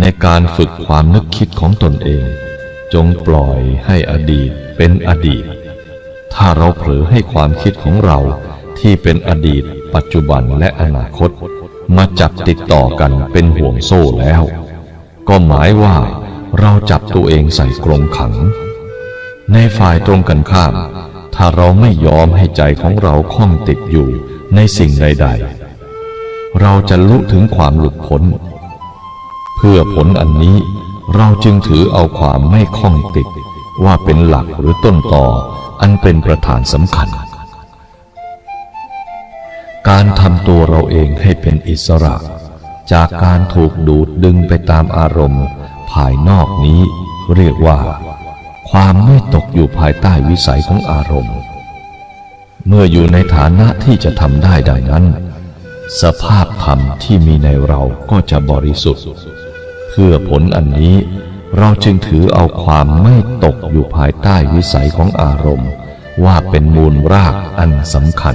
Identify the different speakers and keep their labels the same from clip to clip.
Speaker 1: ในการฝึกความนึกคิดของตนเอง จงปล่อยให้อดีตเป็นอดีต ถ้าเราเผลอให้ความคิดของเราที่เป็นอดีต ปัจจุบันและอนาคต มาจับติดต่อกันเป็นห่วงโซ่แล้ว ก็หมายว่าเราจับตัวเองใส่กรงขัง ในฝ่ายตรงกันข้าม ถ้าเราไม่ยอมให้ใจของเราคล้องติดอยู่ในสิ่งใด ๆ เราจะลุถึงความหลุดพ้น พื่อผลอันนี้เราจึงถือเอาความไม่คล้องติด ว่าเป็นหลักหรือต้นต่ออันเป็นประธานสำคัญ การทำตัวเราเองให้เป็นอิสระ จากการถูกดูดดึงไปตามอารมณ์ ภายนอกนี้เรียกว่า ความไม่ตกอยู่ภายใต้วิสัยของอารมณ์ เมื่ออยู่ในฐานะที่จะทำได้ดังนั้น สภาพธรรมที่มีในเราก็จะบริสุทธิ์ เพื่อผลอันนี้เราจึงถือเอาความไม่ตกอยู่ภายใต้วิสัยของอารมณ์ ว่าเป็นมูลรากอันสำคัญ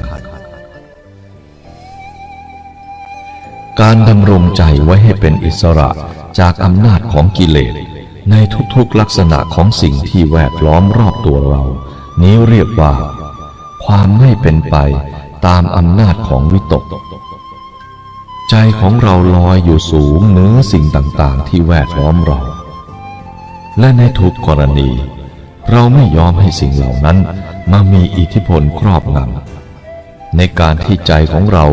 Speaker 1: การดำรงใจไว้ให้เป็นอิสระจากอำนาจของกิเลสในทุกๆลักษณะของสิ่งที่แวดล้อมรอบตัวเรา นี้เรียกว่า ความไม่เป็นไปตามอำนาจของวิตก ใจของเราลอยอยู่สูงเหนือสิ่งต่างๆ ที่แวดล้อมเรา และในทุกกรณี เราไม่ยอมให้สิ่งเหล่านั้นมามีอิทธิพลครอบงำในการที่ใจของเรา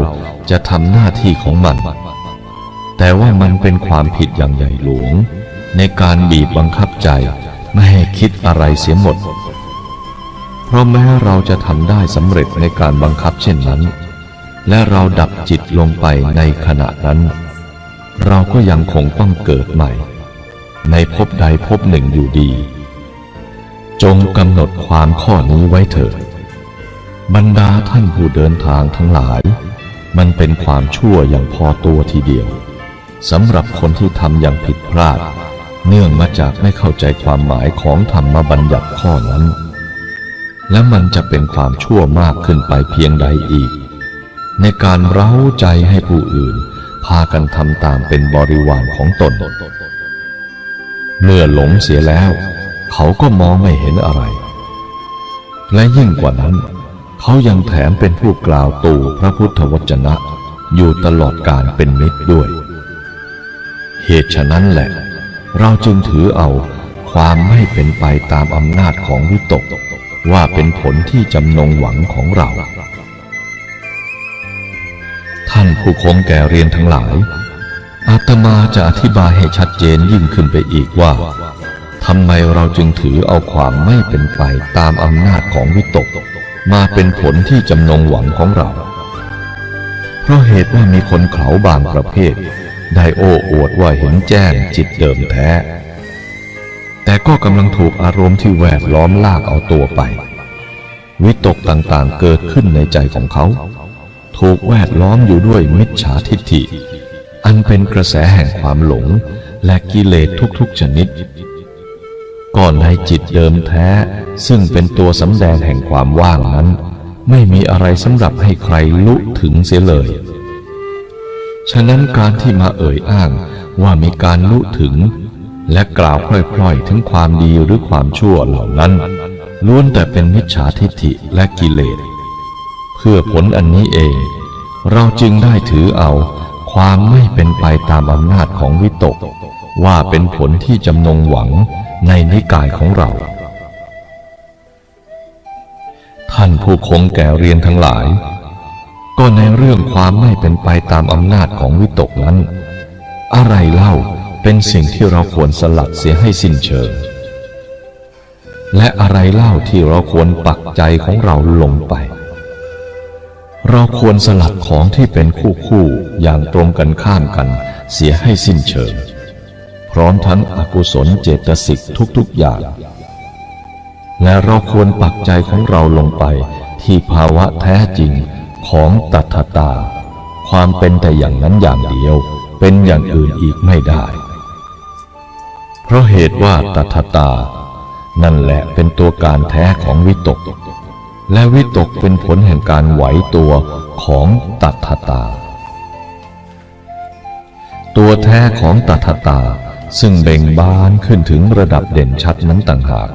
Speaker 1: จะทำหน้าที่ของมัน แต่ว่ามันเป็นความผิดอย่างใหญ่หลวง ในการบีบบังคับใจไม่ให้คิดอะไรเสียหมด เพราะแม้เราจะทำได้สำเร็จในการบังคับเช่นนั้น และเราดับจิตลงไปในขณะนั้น เราก็ยังคงต้องเกิดใหม่ ในภพใดภพหนึ่งอยู่ดี จงกำหนดความข้อนี้ไว้เถิดบรรดาท่านผู้เดินทางทั้งหลาย มันเป็นความชั่วอย่างพอตัวทีเดียวสำหรับคนที่ทำอย่างผิดพลาด เนื่องมาจากไม่เข้าใจความหมายของธรรมบัญญัติข้อนั้น และมันจะเป็นความชั่วมากขึ้นไปเพียงใดอีก ในการเร้าใจให้ผู้อื่น พากันทำตามเป็นบริวารของตน เมื่อหลงเสียแล้ว เขาก็มองไม่เห็นอะไร และยิ่งกว่านั้น เขายังแถมเป็นผู้กล่าวตู่พระพุทธวจนะ อยู่ตลอดการเป็นมิตรด้วย เหตุฉะนั้นแหละ เราจึงถือเอาความไม่เป็นไปตามอำนาจของวิตกว่าเป็นผลที่จำนงหวังของเราานผู้คงแก่เรียนทั้งหลาย อาตมาจะอธิบายให้ชัดเจนยิ่งขึ้นไปอีกว่าทำไมเราจึงถือเอาความไม่เป็นไปตามอำนาจของวิตก มาเป็นผลที่จำนงหวังของเรา เพราะเหตุว่ามีคนเขาบางประเภท ได้โอ้อวดว่าเห็นแจ้งจิตเดิมแท้ แต่ก็กำลังถูกอารมณ์ที่แวดล้อมลากเอาตัวไป วิตกต่างๆเกิดขึ้นในใจของเขา ถูกแวดล้อมอยู่ด้วยมิจฉาทิฏฐิ อันเป็นกระแสแห่งความหลงและกิเลสทุกๆชนิด ก่อนในจิตเดิมแท้ ซึ่งเป็นตัวสำแดงแห่งความว่างนั้น ไม่มีอะไรสำหรับให้ใครลุถึงเสียเลย ฉะนั้นการที่มาเอ่ยอ้างว่ามีการลุถึง และกล่าวพล่อยๆ ถึงความดีหรือความชั่วเหล่านั้นล้วนแต่เป็นมิจฉาทิฏฐิและกิเลส พื่อผลอันนี้เอง เราจึงได้ถือเอาความไม่เป็นไปตามอำนาจของวิตก ว่าเป็นผลที่จำนงหวังในนิกายของเรา ท่านผู้คงแก่เรียนทั้งหลาย ก็ในเรื่องความไม่เป็นไปตามอำนาจของวิตกนั้น อะไรเล่าเป็นสิ่งที่เราควรสลัดเสียให้สิ้นเชิง และอะไรเล่าที่เราควรปักใจของเราลงไป เราควรสลัดของที่เป็นคู่คู่อย่างตรงกันข้ามกัน เสียให้สิ้นเชิง พร้อมทั้งอกุศลเจตสิกทุกๆอย่าง และเราควรปักใจของเราลงไปที่ภาวะแท้จริงของตัทตา ความเป็นแต่อย่างนั้นอย่างเดียว เป็นอย่างอื่นอีกไม่ได้ เพราะเหตุว่าตัทตา นั่นแหละเป็นตัวการแท้ของวิตก และวิตกเป็นผลแห่งการไหวตัวของตัทตา ตัวแท้ของตัทตาซึ่งเบ่งบานขึ้นถึงระดับเด่นชัดนั้นต่างหาก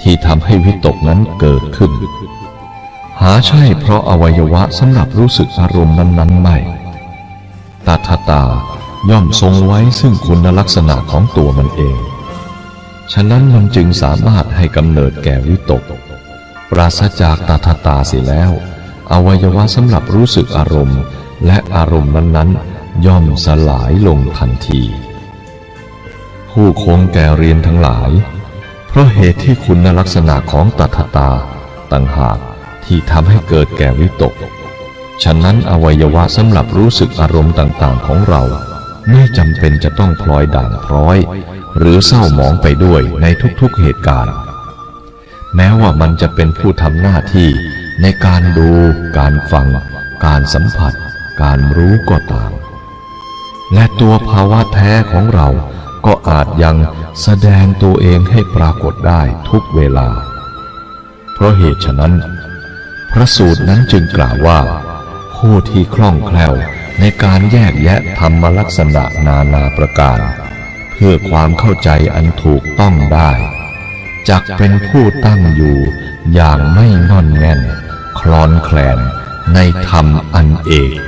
Speaker 1: ที่ทำให้วิตกนั้นเกิดขึ้น หาใช่เพราะอวัยวะสำหรับรู้สึกอารมณ์นั้นๆไม่ตถาตาย่อมทรงไว้ซึ่งคุณลักษณะของตัวมันเอง ฉะนั้นมันจึงสามารถให้กำเนิดแก่วิตก ปราศจากตถาตาเสียแล้ว อวัยวะสำหรับรู้สึกอารมณ์ และอารมณ์นั้นๆ ย่อมสลายลงทันที ผู้คงแก่เรียนทั้งหลาย เพราะเหตุที่คุณลักษณะของตถาตา ต่างหากที่ทำให้เกิดแก่วิตก ฉะนั้นอวัยวะสำหรับรู้สึกอารมณ์ต่างๆของเราไม่จำเป็นจะต้องพลอยด่างพร้อย หรือเศร้าหมองไปด้วยในทุกๆเหตุการณ์ แม้ว่ามันจะเป็นผู้ทำหน้าที่ในการดู การฟัง การสัมผัส การรู้ก็ตาม และตัวภาวะแท้ของเราก็อาจยังแสดงตัวเองให้ปรากฏได้ทุกเวลา เพราะเหตุฉะนั้น พระสูตรนั้นจึงกล่าวว่า ผู้ที่คล่องแคล่วในการแยกแยะธรรมลักษณะนานาประการ เพื่อความเข้าใจอันถูกต้องได้ จักเป็นผู้ตั้งอยู่ อย่างไม่งอนแง่น คลอนแคลนในธรรมอันเอก